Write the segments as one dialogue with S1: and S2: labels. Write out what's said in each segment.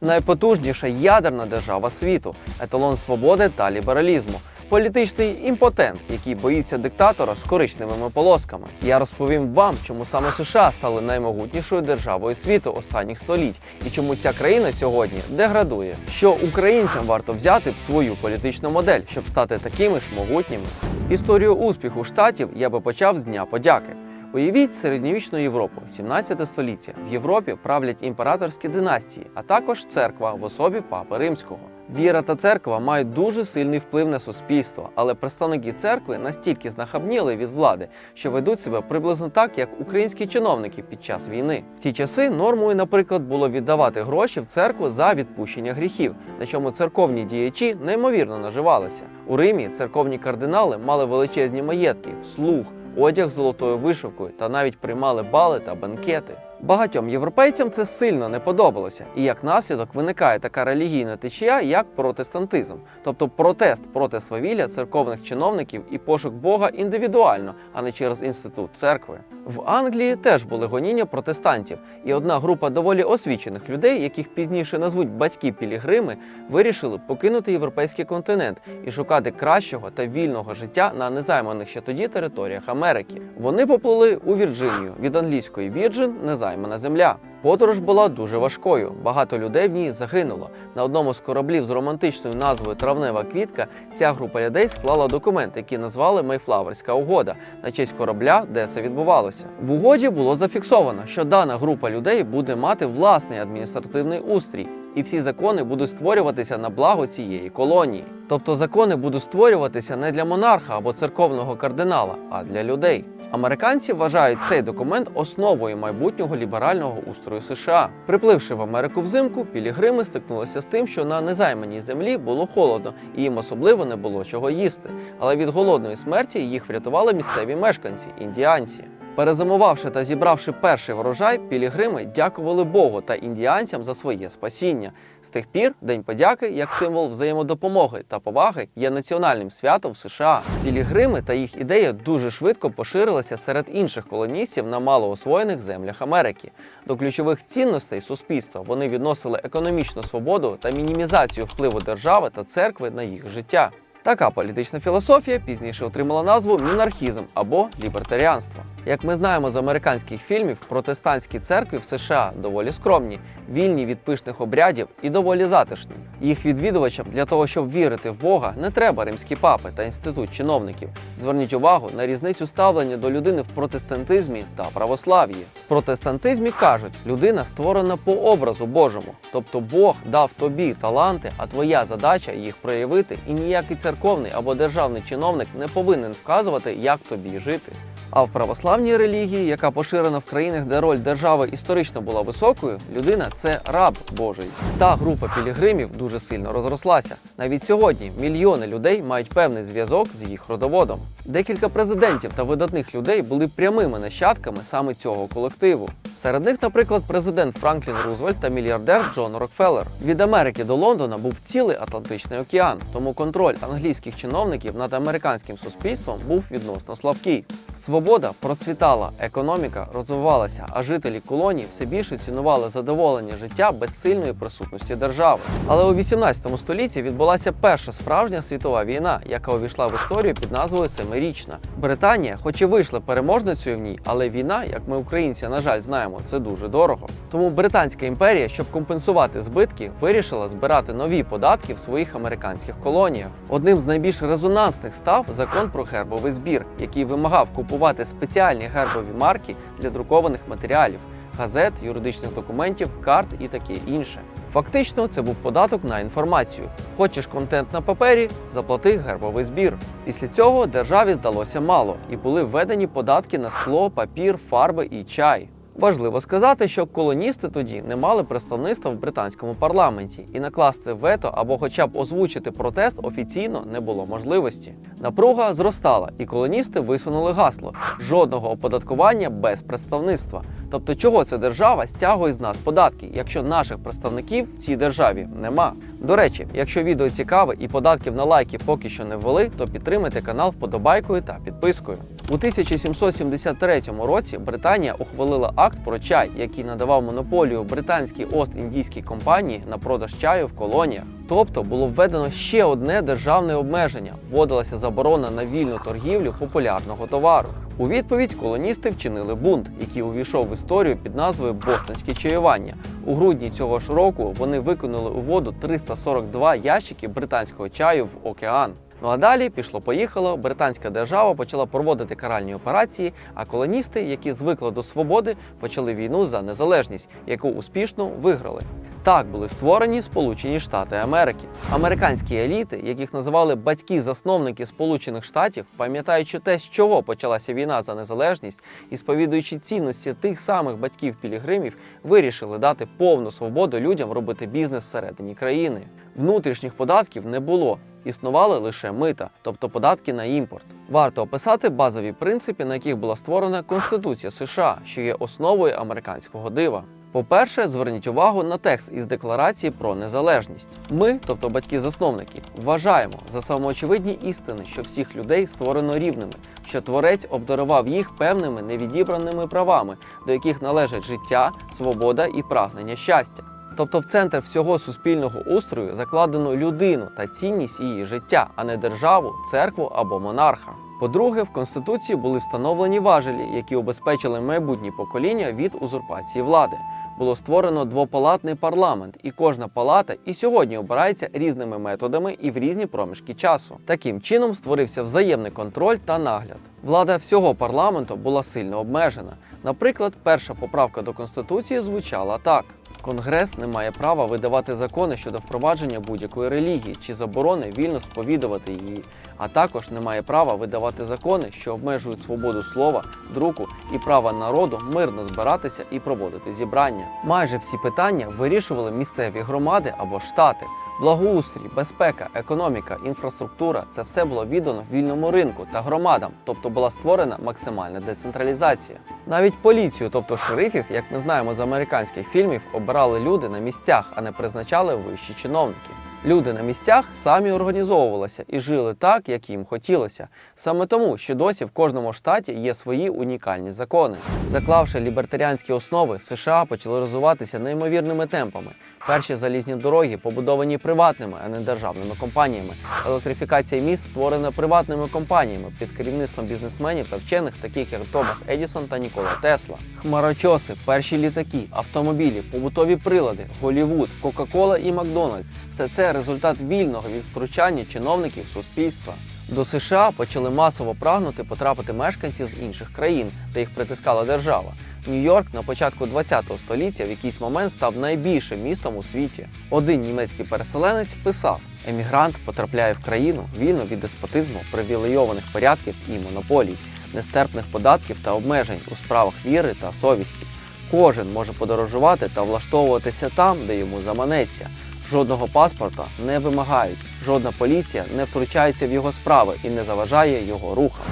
S1: найпотужніша ядерна держава світу, еталон свободи та лібералізму. Політичний імпотент, який боїться диктатора з коричневими полосками. Я розповім вам, чому саме США стали наймогутнішою державою світу останніх століть і чому ця країна сьогодні деградує. Що українцям варто взяти в свою політичну модель, щоб стати такими ж могутніми. Історію успіху штатів я би почав з Дня подяки. Уявіть середньовічну Європу, 17 століття. В Європі правлять імператорські династії, а також церква в особі папи римського. Віра та церква мають дуже сильний вплив на суспільство, але представники церкви настільки знахабніли від влади, що ведуть себе приблизно так, як українські чиновники під час війни. В ті часи нормою, наприклад, було віддавати гроші в церкву за відпущення гріхів, на чому церковні діячі неймовірно наживалися. У Римі церковні кардинали мали величезні маєтки, слуг, одяг з золотою вишивкою та навіть приймали бали та банкети. Багатьом європейцям це сильно не подобалося, і як наслідок виникає така релігійна течія, як протестантизм, тобто протест проти свавілля церковних чиновників і пошук Бога індивідуально, а не через інститут церкви. В Англії теж були гоніння протестантів, і одна група доволі освічених людей, яких пізніше назвуть батьки пілігрими, вирішили покинути європейський континент і шукати кращого та вільного життя на незайманих ще тоді територіях Америки. Вони поплили у Вірджинію від англійської Virgin – незаймана земля. Подорож була дуже важкою. Багато людей в ній загинуло. На одному з кораблів з романтичною назвою Травнева квітка ця група людей склала документ, який назвали Мейфлаверська угода на честь корабля, де це відбувалося. В угоді було зафіксовано, що дана група людей буде мати власний адміністративний устрій. І всі закони будуть створюватися на благо цієї колонії. Тобто закони будуть створюватися не для монарха або церковного кардинала, а для людей. Американці вважають цей документ основою майбутнього ліберального устрою США. Припливши в Америку взимку, пілігрими стикнулися з тим, що на незайманій землі було холодно і їм особливо не було чого їсти. Але від голодної смерті їх врятували місцеві мешканці індіанці. Перезимувавши та зібравши перший врожай, пілігрими дякували Богу та індіанцям за своє спасіння. З тих пір День подяки, як символ взаємодопомоги та поваги, є національним святом в США. Пілігрими та їх ідея дуже швидко поширилася серед інших колоністів на малоосвоєних землях Америки. До ключових цінностей суспільства вони відносили економічну свободу та мінімізацію впливу держави та церкви на їх життя. Така політична філософія пізніше отримала назву мінархізм або лібертаріанство. Як ми знаємо з американських фільмів, протестантські церкви в США доволі скромні, вільні від пишних обрядів і доволі затишні. Їх відвідувачам для того, щоб вірити в Бога, не треба римські папи та інститут чиновників. Зверніть увагу на різницю ставлення до людини в протестантизмі та православ'ї. В протестантизмі кажуть, людина створена по образу Божому, тобто Бог дав тобі таланти, а твоя задача їх проявити, і ніякий церковний або державний чиновник не повинен вказувати, як тобі жити. А в православній релігії, яка поширена в країнах, де роль держави історично була високою, людина це раб Божий. Та група пілігримів дуже сильно розрослася. Навіть сьогодні мільйони людей мають певний зв'язок з їх родоводом. Декілька президентів та видатних людей були прямими нащадками саме цього колективу. Серед них, наприклад, президент Франклін Рузвельт та мільярдер Джон Рокфеллер. Від Америки до Лондона був цілий Атлантичний океан, тому контроль англійських чиновників над американським суспільством був відносно слабкий. Свобода процвітала, економіка розвивалася, а жителі колоній все більше цінували задоволення життя без сильної присутності держави. Але у 18 столітті відбулася перша справжня світова війна, яка увійшла в історію під назвою Семирічна. Британія, хоч і вийшла переможницею в ній, але війна, як ми українці, на жаль, знаємо, це дуже дорого. Тому Британська імперія, щоб компенсувати збитки, вирішила збирати нові податки в своїх американських колоніях. Одним з найбільш резонансних став закон про гербовий збір, який вимагав купувати спеціальні гербові марки для друкованих матеріалів. Газет, юридичних документів, карт і таке інше. Фактично, це був податок на інформацію. Хочеш контент на папері, заплати гербовий збір. Після цього державі здалося мало, і були введені податки на скло, папір, фарби і чай. Важливо сказати, що колоністи тоді не мали представництва в британському парламенті, і накласти вето або хоча б озвучити протест офіційно не було можливості. Напруга зростала, і колоністи висунули гасло жодного оподаткування без представництва. Тобто, чого ця держава стягує з нас податки, якщо наших представників в цій державі нема. До речі, якщо відео цікаве і податків на лайки поки що не ввели, то підтримайте канал вподобайкою та підпискою. У 1773 році Британія ухвалила акт про чай, який надавав монополію британській Ост-індійській компанії на продаж чаю в колоніях. Тобто було введено ще одне державне обмеження: вводилася заборона на вільну торгівлю популярного товару. У відповідь колоністи вчинили бунт, який увійшов в історію під назвою Бостонське чаювання. У грудні цього ж року вони викинули у воду 342 ящики британського чаю в океан. Ну а далі пішло-поїхало. Британська держава почала проводити каральні операції, а колоністи, які звикли до свободи, почали війну за незалежність, яку успішно виграли. Так були створені Сполучені Штати Америки. Американські еліти, яких називали батьки-засновники Сполучених Штатів, пам'ятаючи те, з чого почалася війна за незалежність, і сповідуючи цінності тих самих батьків-пілігримів, вирішили дати повну свободу людям робити бізнес всередині країни. Внутрішніх податків не було. Існували лише мита, тобто податки на імпорт. Варто описати базові принципи, на яких була створена Конституція США, що є основою американського дива. По-перше, зверніть увагу на текст із декларації про незалежність. Ми, тобто батьки-засновники, вважаємо за самоочевидні істини, що всіх людей створено рівними, що творець обдарував їх певними невідібраними правами, до яких належать життя, свобода і прагнення щастя. Тобто в центр всього суспільного устрою закладено людину та цінність її життя, а не державу, церкву або монарха. По-друге, в Конституції були встановлені важелі, які обезпечили майбутні покоління від узурпації влади. Було створено двопалатний парламент, і кожна палата і сьогодні обирається різними методами і в різні проміжки часу. Таким чином створився взаємний контроль та нагляд. Влада всього парламенту була сильно обмежена. Наприклад, перша поправка до конституції звучала так: Конгрес не має права видавати закони щодо впровадження будь-якої релігії чи заборони вільно сповідувати її, а також не має права видавати закони, що обмежують свободу слова, друку і права народу мирно збиратися і проводити зібрання. Майже всі питання вирішували місцеві громади або штати. Благоустрій, безпека, економіка, інфраструктура це все було віддано вільному ринку та громадам, тобто була створена максимальна децентралізація. Навіть поліцію, тобто шерифів, як ми знаємо з американських фільмів, обирали люди на місцях, а не призначали вищі чиновники. Люди на місцях самі організовувалися і жили так, як їм хотілося. Саме тому, що досі в кожному штаті є свої унікальні закони. Заклавши лібертаріанські основи, США почали розвиватися неймовірними темпами. Перші залізні дороги побудовані приватними, а не державними компаніями. Електрифікація міст створена приватними компаніями під керівництвом бізнесменів та вчених, таких як Томас Едісон та Нікола Тесла. Хмарочоси, перші літаки, автомобілі, побутові прилади, Голівуд, Кока-Кола і Макдональдс все це результат вільного від втручання чиновників суспільства. До США почали масово прагнути потрапити мешканці з інших країн, де їх притискала держава. Нью-Йорк на початку ХХ століття в якийсь момент став найбільшим містом у світі. Один німецький переселенець писав: емігрант потрапляє в країну вільно від деспотизму, привілейованих порядків і монополій, нестерпних податків та обмежень у справах віри та совісті. Кожен може подорожувати та влаштовуватися там, де йому заманеться. Жодного паспорта не вимагають, жодна поліція не втручається в його справи і не заважає його рухам.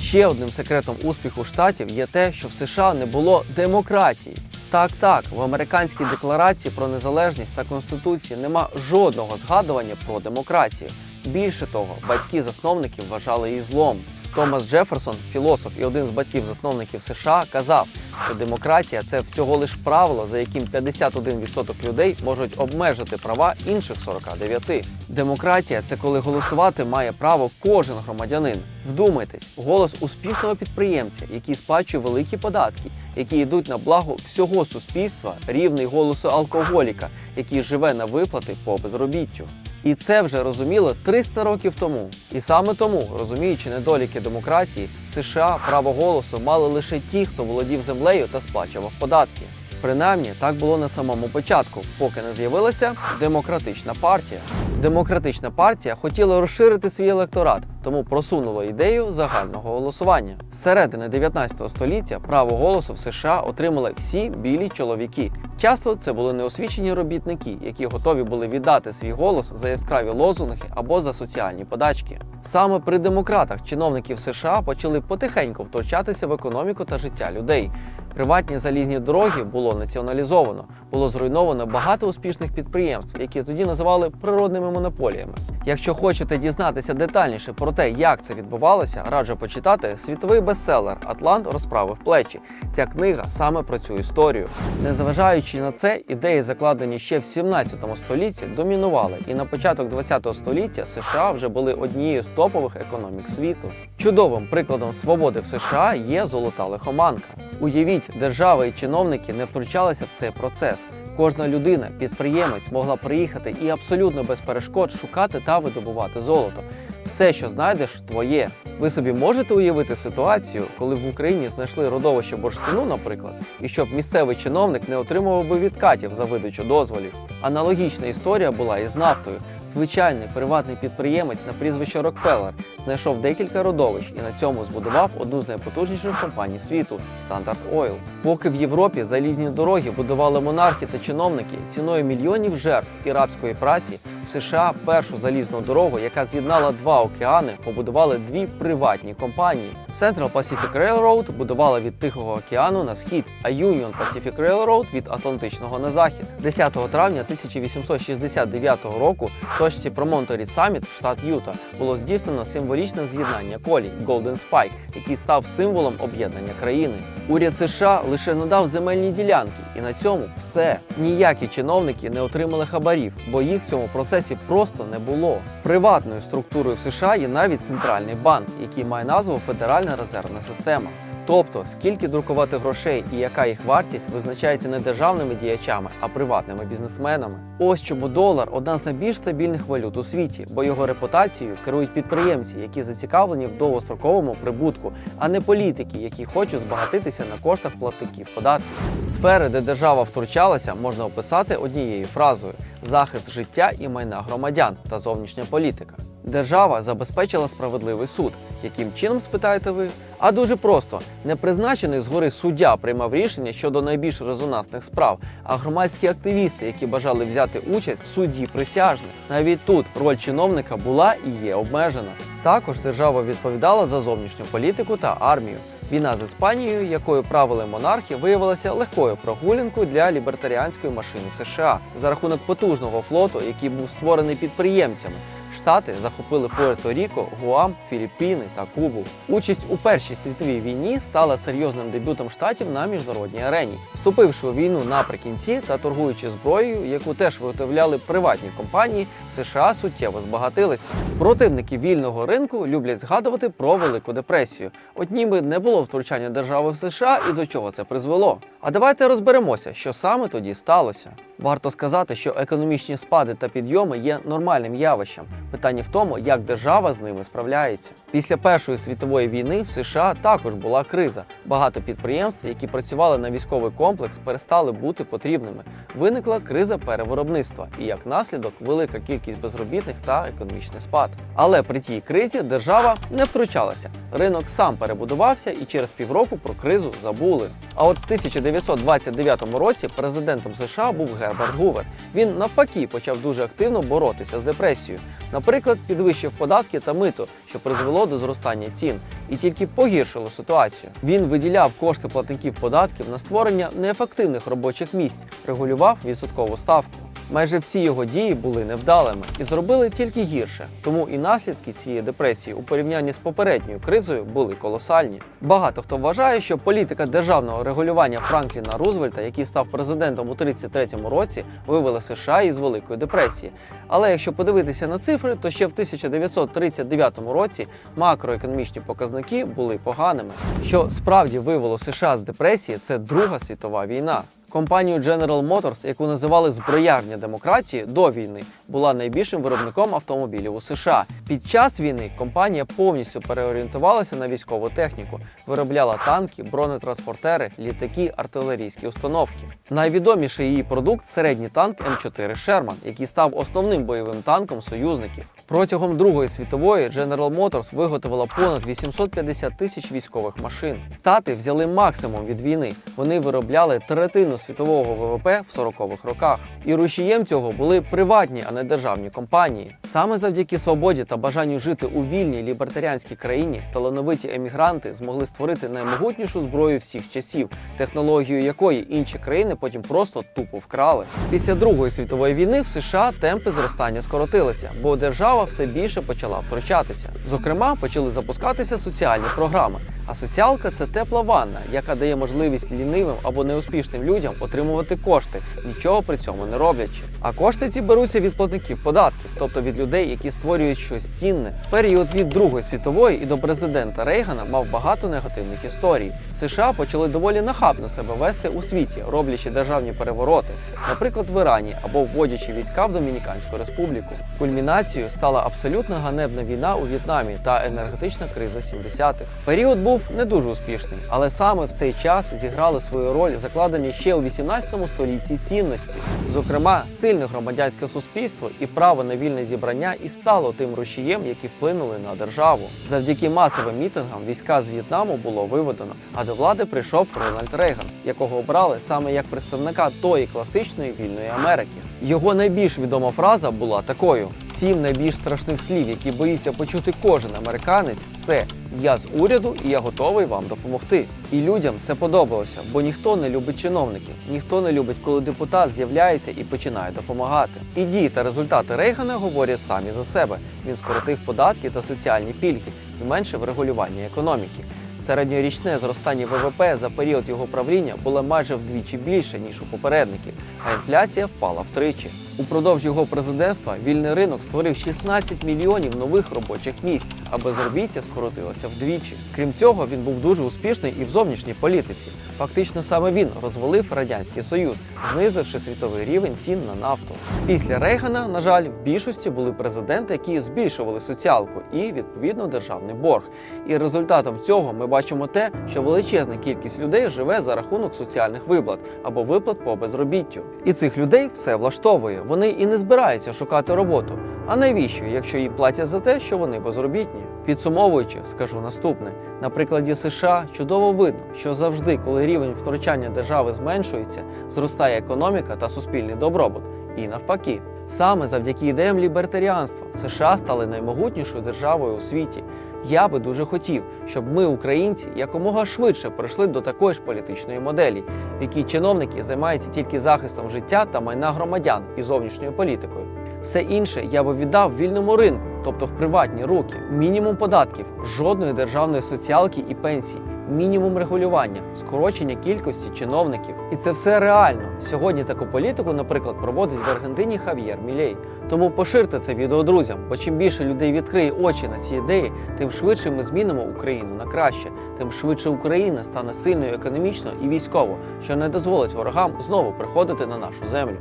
S1: Ще одним секретом успіху штатів є те, що в США не було демократії. Так, так, в американській декларації про незалежність та конституції нема жодного згадування про демократію. Більше того, батьки-засновники вважали її злом. Томас Джеферсон, філософ і один з батьків-засновників США, казав, що демократія це всього лиш правило, за яким 51% людей можуть обмежити права інших 49. Демократія це коли голосувати має право кожен громадянин. Вдумайтесь, голос успішного підприємця, який сплачує великі податки, які йдуть на благо всього суспільства, рівний голосу алкоголіка, який живе на виплати по безробіттю. І це вже розуміло 300 років тому. І саме тому, розуміючи недоліки демократії, в США право голосу мали лише ті, хто володів землею та сплачував податки. Принаймні, так було на самому початку, поки не з'явилася демократична партія. Демократична партія хотіла розширити свій електорат, тому просунула ідею загального голосування. З середини 19 століття право голосу в США отримали всі білі чоловіки. Часто це були неосвічені робітники, які готові були віддати свій голос за яскраві лозунги або за соціальні подачки. Саме при демократах чиновники в США почали потихеньку втручатися в економіку та життя людей. Приватні залізні дороги було націоналізовано, було зруйновано багато успішних підприємств, які тоді називали природними монополіями. Якщо хочете дізнатися детальніше про Те, як це відбувалося, раджу почитати світовий бестселер Атлант розправив плечі. Ця книга саме про цю історію. Незважаючи на це, ідеї, закладені ще в 17 столітті, домінували, і на початок 20 століття США вже були однією з топових економік світу. Чудовим прикладом свободи в США є золота лихоманка. Уявіть, держава і чиновники не втручалися в цей процес. Кожна людина, підприємець, могла приїхати і абсолютно без перешкод шукати та видобувати золото. Все, що знайдеш, твоє. Ви собі можете уявити ситуацію, коли в Україні знайшли родовище бурштину, наприклад, і щоб місцевий чиновник не отримував би відкатів за видачу дозволів. Аналогічна історія була і з нафтою. Звичайний приватний підприємець на прізвище Рокфеллер знайшов декілька родовищ і на цьому збудував одну з найпотужніших компаній світу Standard Oil. Поки в Європі залізні дороги будували монархи та чиновники ціною мільйонів жертв і рабської праці, в США першу залізну дорогу, яка з'єднала два океани, побудували дві приватні компанії. Central Pacific Railroad будувала від Тихого океану на схід, а Union Pacific Railroad від Атлантичного на захід. 10 травня 1869 року точці Промонторі Саміт, штат Юта, було здійснено символічне з'єднання колій Golden Spike, який став символом об'єднання країни. Уряд США лише надав земельні ділянки, і на цьому все. Ніякі чиновники не отримали хабарів, бо їх в цьому процесі просто не було. Приватною структурою в США є навіть центральний банк, який має назву Федеральна резервна система. Тобто, скільки друкувати грошей і яка їх вартість визначається не державними діячами, а приватними бізнесменами. Ось чому долар одна з найбільш стабільних валют у світі, бо його репутацією керують підприємці, які зацікавлені в довгостроковому прибутку, а не політики, які хочуть збагатитися на коштах платників податків. Сфери, де держава втручалася, можна описати однією фразою: захист життя і майна громадян та зовнішня політика. Держава забезпечила справедливий суд. Яким чином спитаєте ви? А дуже просто не призначений згори суддя приймав рішення щодо найбільш резонансних справ, а громадські активісти, які бажали взяти участь в суді присяжних. Навіть тут роль чиновника була і є обмежена. Також держава відповідала за зовнішню політику та армію. Війна з Іспанією, якою правили монархи, виявилася легкою прогулянкою для лібертаріанської машини США за рахунок потужного флоту, який був створений підприємцями. Штати захопили Пуерто-Ріко, Гуам, Філіппіни та Кубу. Участь у Першій світовій війні стала серйозним дебютом штатів на міжнародній арені, вступивши у війну наприкінці та торгуючи зброєю, яку теж виготовляли приватні компанії, США суттєво збагатилися. Противники вільного ринку люблять згадувати про Велику депресію. От ніби не було втручання держави в США і до чого це призвело. А давайте розберемося, що саме тоді сталося. Варто сказати, що економічні спади та підйоми є нормальним явищем. Питання в тому, як держава з ними справляється. Після Першої світової війни в США також була криза. Багато підприємств, які працювали на військовий комплекс, перестали бути потрібними. Виникла криза перевиробництва і як наслідок велика кількість безробітних та економічний спад. Але при тій кризі держава не втручалася. Ринок сам перебудувався і через півроку про кризу забули. А от в 1929 році президентом США був Герберт Гувер. Він навпаки почав дуже активно боротися з депресією. Наприклад, підвищив податки та мито, що призвело до зростання цін, і тільки погіршило ситуацію. Він виділяв кошти платників податків на створення неефективних робочих місць, регулював відсоткову ставку. Майже всі його дії були невдалими і зробили тільки гірше. Тому і наслідки цієї депресії у порівнянні з попередньою кризою були колосальні. Багато хто вважає, що політика державного регулювання Франкліна Рузвельта, який став президентом у 33-му році, вивела США із Великої депресії. Але якщо подивитися на цифри, то ще в 1939 році макроекономічні показники були поганими. Що справді вивело США з депресії, це Друга світова війна. Компанію General Motors, яку називали зброярня демократії до війни, була найбільшим виробником автомобілів у США. Під час війни компанія повністю переорієнтувалася на військову техніку, виробляла танки, бронетранспортери, літаки, артилерійські установки. Найвідоміший її продукт середній танк М4 Sherman, який став основним бойовим танком союзників. Протягом Другої світової General Motors виготовила понад 850 тисяч військових машин. Штати взяли максимум від війни. Вони виробляли третину світового ВВП в 40-х роках. І рушієм цього були приватні, а не державні компанії. Саме завдяки свободі та бажанню жити у вільній лібертаріанській країні талановиті емігранти змогли створити наймогутнішу зброю всіх часів, технологію якої інші країни потім просто тупо вкрали. Після Другої світової війни в США темпи зростання скоротилися, бо держава все більше почала втручатися. Зокрема, почали запускатися соціальні програми. А соціалка це тепла ванна, яка дає можливість лінивим або неуспішним людям отримувати кошти, нічого при цьому не роблячи. А кошти ці беруться від платників податків, тобто від людей, які створюють щось цінне. Період від Другої світової і до президента Рейгана мав багато негативних історій. США почали доволі нахабно себе вести у світі, роблячи державні перевороти, наприклад, в Ірані або вводячи війська в Домініканську республіку. Кульмінацією стала абсолютно ганебна війна у В'єтнамі та енергетична криза 70-х. Період був не дуже успішний, але саме в цей час зіграли свою роль закладені ще у 18 столітті цінності. Зокрема, сильне громадянське суспільство і право на вільне зібрання і стало тим рушієм, які вплинули на державу. Завдяки масовим мітингам війська з В'єтнаму було виведено, а до влади прийшов Рональд Рейган, якого обрали саме як представника тої класичної вільної Америки. Його найбільш відома фраза була такою: сім найбільш страшних слів, які боїться почути кожен американець, це я з уряду і я готовий вам допомогти. І людям це подобалося, бо ніхто не любить чиновників, ніхто не любить, коли депутат з'являється і починає допомагати. І дії та результати Рейгана говорять самі за себе. Він скоротив податки та соціальні пільги, зменшив регулювання економіки. Середньорічне зростання ВВП за період його правління було майже вдвічі більше, ніж у попередників, а інфляція впала втричі. Упродовж його президентства вільний ринок створив 16 мільйонів нових робочих місць, а безробіття скоротилося вдвічі. Крім цього, він був дуже успішний і в зовнішній політиці. Фактично саме він розвалив радянський союз, знизивши світовий рівень цін на нафту. Після Рейгана, на жаль, в більшості були президенти, які збільшували соціалку і відповідно державний борг. І результатом цього ми бачимо те, що величезна кількість людей живе за рахунок соціальних виплат або виплат по безробіттю. І цих людей все влаштовує. Вони і не збираються шукати роботу. А навіщо, якщо їм платять за те, що вони безробітні? Підсумовуючи, скажу наступне: на прикладі США чудово видно, що завжди, коли рівень втручання держави зменшується, зростає економіка та суспільний добробут. І навпаки, саме завдяки ідеям лібертаріанства США стали наймогутнішою державою у світі. Я би дуже хотів, щоб ми, українці, якомога швидше прийшли до такої ж політичної моделі, в якій чиновники займаються тільки захистом життя та майна громадян і зовнішньою політикою. Все інше я би віддав вільному ринку, тобто в приватні руки. Мінімум податків, жодної державної соціалки і пенсій, мінімум регулювання, скорочення кількості чиновників. І це все реально. Сьогодні таку політику, наприклад, проводить в Аргентині Хав'єр Мілей. Тому поширте це відео друзям, бо чим більше людей відкриє очі на ці ідеї, тим швидше ми змінимо Україну на краще, тим швидше Україна стане сильною економічно і військово, що не дозволить ворогам знову приходити на нашу землю.